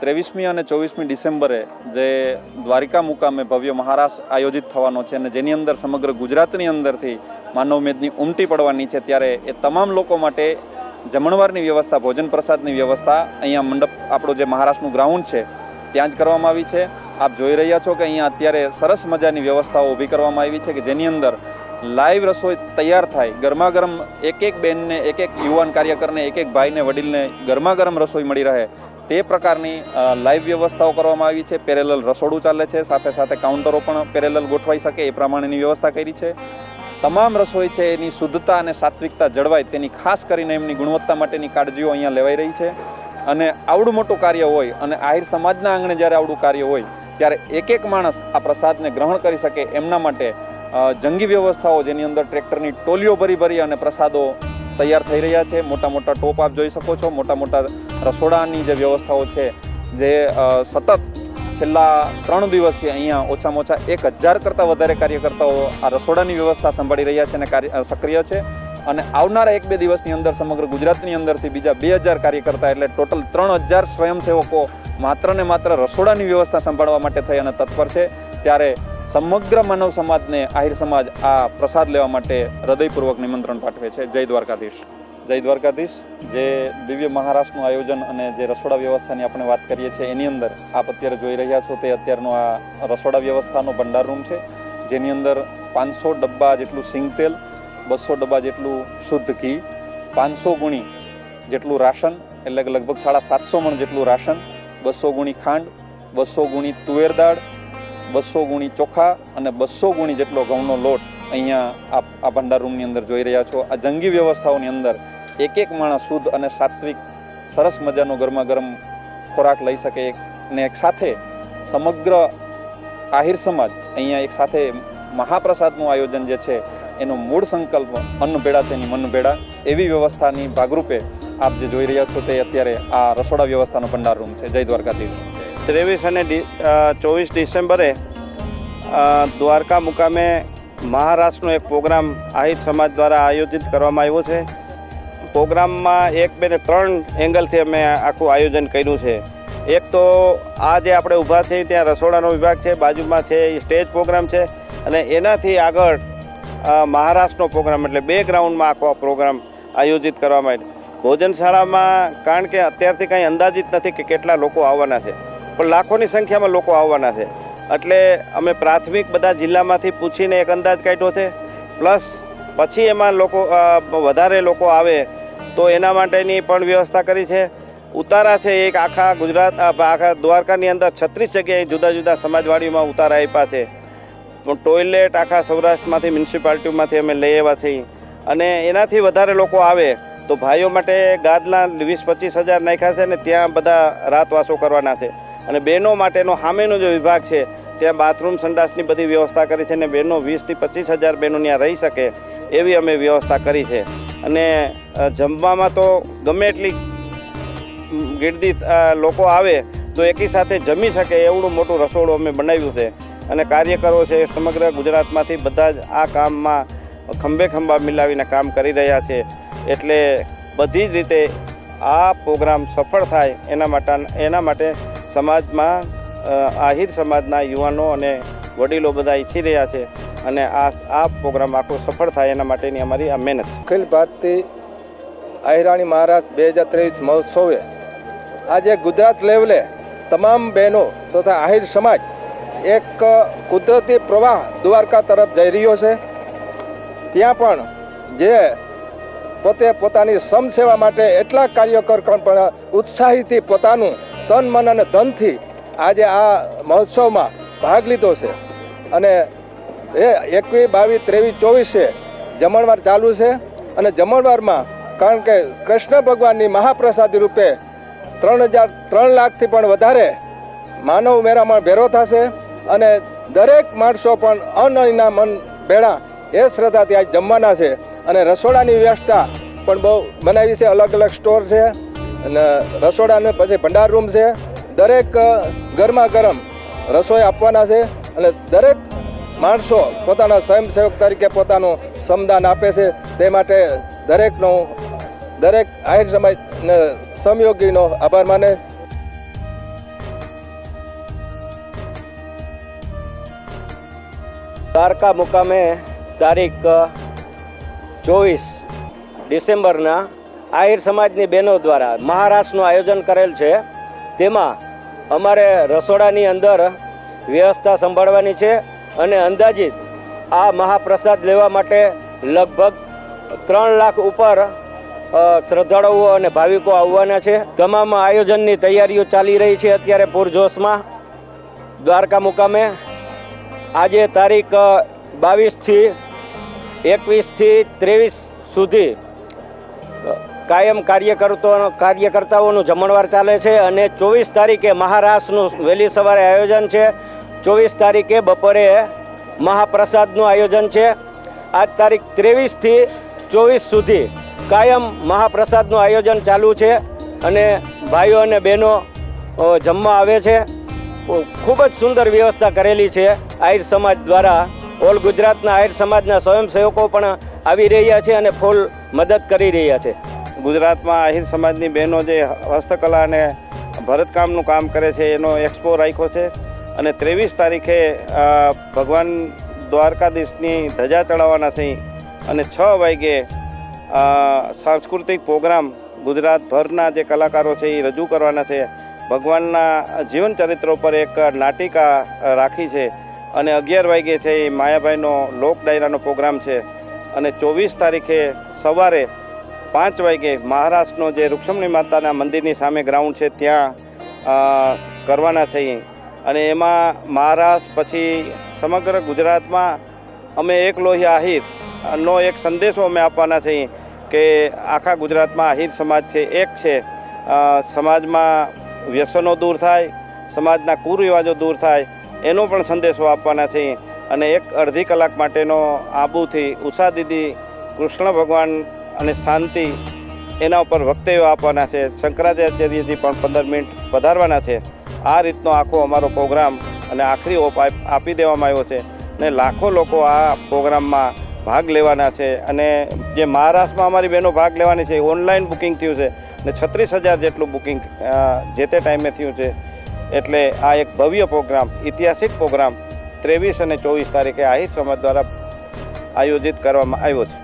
ત્રેવીસમી અને ચોવીસમી ડિસેમ્બરે જે દ્વારિકા મુકામે ભવ્ય મહારાસ આયોજિત થવાનો છે અને જેની અંદર સમગ્ર ગુજરાતની અંદરથી માનવ મેદની ઉમટી પડવાની છે, ત્યારે એ તમામ લોકો માટે જમણવારની વ્યવસ્થા, ભોજન પ્રસાદની વ્યવસ્થા અહીંયા મંડપ, આપણું જે મહારાષ્ટ્રનું ગ્રાઉન્ડ છે, ત્યાં જ કરવામાં આવી છે. આપ જોઈ રહ્યા છો કે અહીંયા અત્યારે સરસ મજાની વ્યવસ્થાઓ ઊભી કરવામાં આવી છે કે જેની અંદર લાઈવ રસોઈ તૈયાર થાય. ગરમા ગરમ એક એક બેનને, એક એક યુવાન કાર્યકરને, એક એક ભાઈને, વડીલને ગરમા ગરમ રસોઈ મળી રહે. તે પ્રકારની લાઈવ વ્યવસ્થાઓ કરવામાં આવી છે. પેરેલલ રસોડું ચાલે છે. સાથે સાથે કાઉન્ટરો પણ પેરેલલ ગોઠવાઈ શકે એ પ્રમાણેની વ્યવસ્થા કરી છે. તમામ રસોઈ છે એની શુદ્ધતા અને સાત્વિકતા જળવાય તેની ખાસ કરીને એમની ગુણવત્તા માટેની કાળજીઓ અહીંયા લેવાઈ રહી છે. અને આવડું મોટું કાર્ય હોય અને આહિર સમાજના આંગણે જ્યારે આવડું કાર્ય હોય, ત્યારે એક એક માણસ આ પ્રસાદને ગ્રહણ કરી શકે એમના માટે જંગી વ્યવસ્થાઓ જેની અંદર ટ્રેક્ટરની ટોલીઓ ભરી ભરી અને પ્રસાદો તૈયાર થઈ રહ્યા છે. મોટા મોટા ટોપ આપ જોઈ શકો છો. મોટા મોટા રસોડાની જે વ્યવસ્થાઓ છે, જે સતત છેલ્લા ત્રણ દિવસથી અહીંયા ઓછામાં ઓછા એક હજાર કરતાં વધારે કાર્યકર્તાઓ આ રસોડાની વ્યવસ્થા સંભાળી રહ્યા છે અને કાર્ય સક્રિય છે. અને આવનારા એક બે દિવસની અંદર સમગ્ર ગુજરાતની અંદરથી બીજા બે હજાર કાર્યકર્તા એટલે ટોટલ ત્રણ હજાર સ્વયંસેવકો માત્ર ને માત્ર રસોડાની વ્યવસ્થા સંભાળવા માટે થઈ અને તત્પર છે. ત્યારે સમગ્ર માનવ સમાજને આહિર સમાજ આ પ્રસાદ લેવા માટે હૃદયપૂર્વક નિમંત્રણ પાઠવે છે. જય દ્વારકાધીશ. જય દ્વારકાધીશ. જે દિવ્ય મહારાષ્ટ્રનું આયોજન અને જે રસોડા વ્યવસ્થાની આપણે વાત કરીએ છીએ, એની અંદર આપ અત્યારે જોઈ રહ્યા છો તે અત્યારનો આ રસોડા વ્યવસ્થાનો ભંડાર રૂમ છે, જેની અંદર પાંચસો ડબ્બા જેટલું સિંગ તેલ, બસો ડબ્બા જેટલું શુદ્ધ ઘી, પાંચસો ગુણી જેટલું રાશન, એટલે કે લગભગ સાડા સાતસો મણ જેટલું રાશન, બસો ગુણી ખાંડ, બસો ગુણી તુવેર દાળ બસો ગુણી ચોખા અને બસો ગુણી જેટલો ઘઉંનો લોટ અહીંયા આપ, આ ભંડાર રૂમની અંદર જોઈ રહ્યા છો. આ જંગી વ્યવસ્થાઓની અંદર એક એક માણસ શુદ્ધ અને સાત્વિક સરસ મજાનો ગરમા ગરમ ખોરાક લઈ શકે અને એક સાથે સમગ્ર આહિર સમાજ અહીંયા એક સાથે મહાપ્રસાદનું આયોજન જે છે એનો મૂળ સંકલ્પ અન્ન ભેળા તેની મન ભેળા એવી વ્યવસ્થાની ભાગરૂપે આપ જે જોઈ રહ્યા છો તે અત્યારે આ રસોડા વ્યવસ્થાનો ભંડાર રૂમ છે. જય દ્વારકાધીશ. ત્રેવીસ અને ચોવીસ ડિસેમ્બરે દ્વારકા મુકામે મહારાષ્ટ્રનો એક પ્રોગ્રામ આહિર સમાજ દ્વારા આયોજિત કરવામાં આવ્યો છે. પ્રોગ્રામમાં એક, બે ને ત્રણ એંગલથી અમે આખું આયોજન કર્યું છે. એક તો આ જે આપણે ઊભા છે ત્યાં રસોડાનો વિભાગ છે, બાજુમાં છે, એ સ્ટેજ પ્રોગ્રામ છે અને એનાથી આગળ મહારાષ્ટ્રનો પ્રોગ્રામ એટલે બે ગ્રાઉન્ડમાં આખો આ પ્રોગ્રામ આયોજિત કરવામાં આવ્યો. ભોજનશાળામાં કારણ કે અત્યારથી કાંઈ અંદાજિત નથી કે કેટલા લોકો આવવાના છે. પણ લાખોની સંખ્યામાં લોકો આવવાના છે. એટલે અમે પ્રાથમિક બધા જિલ્લામાંથી પૂછીને એક અંદાજ કાઢ્યો છે. પ્લસ પછી એમાં લોકો વધારે લોકો આવે તો એના માટેની પણ વ્યવસ્થા કરી છે. ઉતારા છે એક આખા ગુજરાત આખા દ્વારકાની અંદર છત્રીસ જગ્યાએ જુદા જુદા સમાજવાડીમાં ઉતારા આપ્યા છે. ટોયલેટ આખા સૌરાષ્ટ્રમાંથી, મ્યુનિસિપાલિટીમાંથી અમે લઈ આવ્યા છીએ. અને એનાથી વધારે લોકો આવે તો ભાઈઓ માટે ગાદલા વીસ પચીસ હજાર નાખ્યા છે ને ત્યાં બધા રાતવાસો કરવાના છે. અને બહેનો માટેનો સામેનો જે વિભાગ છે, ત્યાં બાથરૂમ સંડાસની બધી વ્યવસ્થા કરી છે અને બહેનો વીસથી પચીસ હજાર બહેનો ત્યાં રહી શકે એવી અમે વ્યવસ્થા કરી છે. અને જમવામાં તો ગમે એટલી ગીર્દી લોકો આવે, તો એકી સાથે જમી શકે એવડું મોટું રસોડું અમે બનાવ્યું છે. અને કાર્યકરો છે સમગ્ર ગુજરાતમાંથી બધા જ આ કામમાં ખંભે ખંભા મિલાવીને કામ કરી રહ્યા છે. એટલે બધી જ રીતે આ પ્રોગ્રામ સફળ થાય એના માટે એના માટે સમાજમાં આહિર સમાજના યુવાનો અને વડીલો બધા ઈચ્છી રહ્યા છે અને આ આ પ્રોગ્રામ આખો સફળ થાય એના માટેની અમારી આ મહેનત. અખિલ ભારતીય આહિરાણી મહારાજ બે હજાર ત્રેવીસ મહોત્સવે આજે ગુજરાત લેવલે તમામ બહેનો તથા આહિર સમાજ એક કુદરતી પ્રવાહ દ્વારકા તરફ જઈ રહ્યો છે. ત્યાં પણ જે પોતે પોતાની સમસેવા માટે એટલા કાર્યકર પણ ઉત્સાહીથી પોતાનું તન, મન અને ધનથી આજે આ મહોત્સવમાં ભાગ લીધો છે. અને એ એકવીસ, બાવીસ, ત્રેવીસ, ચોવીસે જમણવાર ચાલુ છે અને જમણવારમાં કારણ કે કૃષ્ણ ભગવાનની મહાપ્રસાદી રૂપે ત્રણ હજાર ત્રણ લાખથી પણ વધારે માનવ મેળામાં ભેરો થશે અને દરેક માણસો પણ અનના મન ભેળા એ શ્રદ્ધાથી આજ જમવાના છે. અને રસોડાની વ્યવસ્થા પણ બહુ બનાવી છે. અલગ અલગ સ્ટોર છે. અને રસોડાને પછી ભંડાર રૂમ છે. દરેક ગરમા ગરમ રસોઈ આપવાના છે અને દરેક માણસો પોતાના સ્વયંસેવક તરીકે પોતાનું સમદાન આપે છે. તે માટે દરેકનો, દરેક આહિર સમાજને સમયોગીનો આભાર માને. દ્વારકા મુકામે તારીખ ચોવીસ ડિસેમ્બરના આહિર સમાજની બહેનો દ્વારા મહારાષ્ટ્રનું આયોજન કરેલ છે. તેમાં અમારે રસોડાની અંદર વ્યવસ્થા સંભાળવાની છે અને અંદાજિત આ મહાપ્રસાદ લેવા માટે લગભગ ત્રણ લાખ ઉપર શ્રદ્ધાળુઓ અને ભાવિકો આવવાના છે. તમામ આયોજનની તૈયારીઓ ચાલી રહી છે અત્યારે પૂરજોશમાં. દ્વારકા મુકામે આજે તારીખ બાવીસથી એકવીસથી ત્રેવીસ સુધી કાયમ કાર્યકર્તો કાર્યકર્તાઓનું જમણવાર ચાલે છે અને ચોવીસ તારીખે મહારાસનું વહેલી સવારે આયોજન છે. ચોવીસ તારીખે બપોરે મહાપ્રસાદનું આયોજન છે. આજ તારીખ ત્રેવીસથી ચોવીસ સુધી કાયમ મહાપ્રસાદનું આયોજન ચાલુ છે અને ભાઈઓ અને બહેનો જમવા આવે છે. ખૂબ જ સુંદર વ્યવસ્થા કરેલી છે. આહિર સમાજ દ્વારા ઓલ ગુજરાતના આહિર સમાજના સ્વયંસેવકો પણ આવી રહ્યા છે અને ફૂલ મદદ કરી રહ્યા છે. ગુજરાતમાં આહિર સમાજની બહેનો જે હસ્તકલા અને ભરતકામનું કામ કરે છે, એનો એક્સપો રાખ્યો છે અને ત્રેવીસ તારીખે ભગવાન દ્વારકાધીશની ધજા ચડાવવાના થઈ અને છ વાગે સાંસ્કૃતિક પ્રોગ્રામ ગુજરાતભરના જે કલાકારો છે એ રજૂ કરવાના છે. ભગવાનના જીવન ચરિત્ર ઉપર એક નાટિકા રાખી છે અને અગિયાર વાગે છે એ માયાભાઈનો લોક ડાયરાનો પ્રોગ્રામ છે અને ચોવીસ તારીખે સવારે પાંચ વાગે મહારાષ્ટ્રનો જે રૂક્ષમણી માતાના મંદિરની સામે ગ્રાઉન્ડ છે, ત્યાં કરવાના છીએ. અને એમાં મહારાષ્ટ્ર પછી સમગ્ર ગુજરાતમાં અમે એક લોહી આહિર, નો એક સંદેશો અમે આપવાના છીએ કે આખા ગુજરાતમાં આહિર સમાજ છે, એક છે. સમાજમાં વ્યસનો દૂર થાય, સમાજના કુરિવાજો દૂર થાય, એનો પણ સંદેશો આપવાના છીએ. અને એક અડધી કલાક માટેનો આબુથી ઉષા દીદી કૃષ્ણ ભગવાન અને શાંતિ એના ઉપર વક્તવ્યો આપવાના છે. શંકરાચાર્યજી પણ પંદર મિનિટ પધારવાના છે. આ રીતનો આખો અમારો પ્રોગ્રામ અને આખરી ઓપ આપી દેવામાં આવ્યો છે ને લાખો લોકો આ પ્રોગ્રામમાં ભાગ લેવાના છે અને જે મહારાષ્ટ્રમાં અમારી બહેનો ભાગ લેવાની છે ઓનલાઈન બુકિંગ થયું છે ને છત્રીસ હજાર જેટલું બુકિંગ જે તે ટાઈમે થયું છે. એટલે આ એક ભવ્ય પ્રોગ્રામ, ઐતિહાસિક પ્રોગ્રામ ત્રેવીસ અને ચોવીસ તારીખે આહિર સમાજ દ્વારા આયોજિત કરવામાં આવ્યો છે.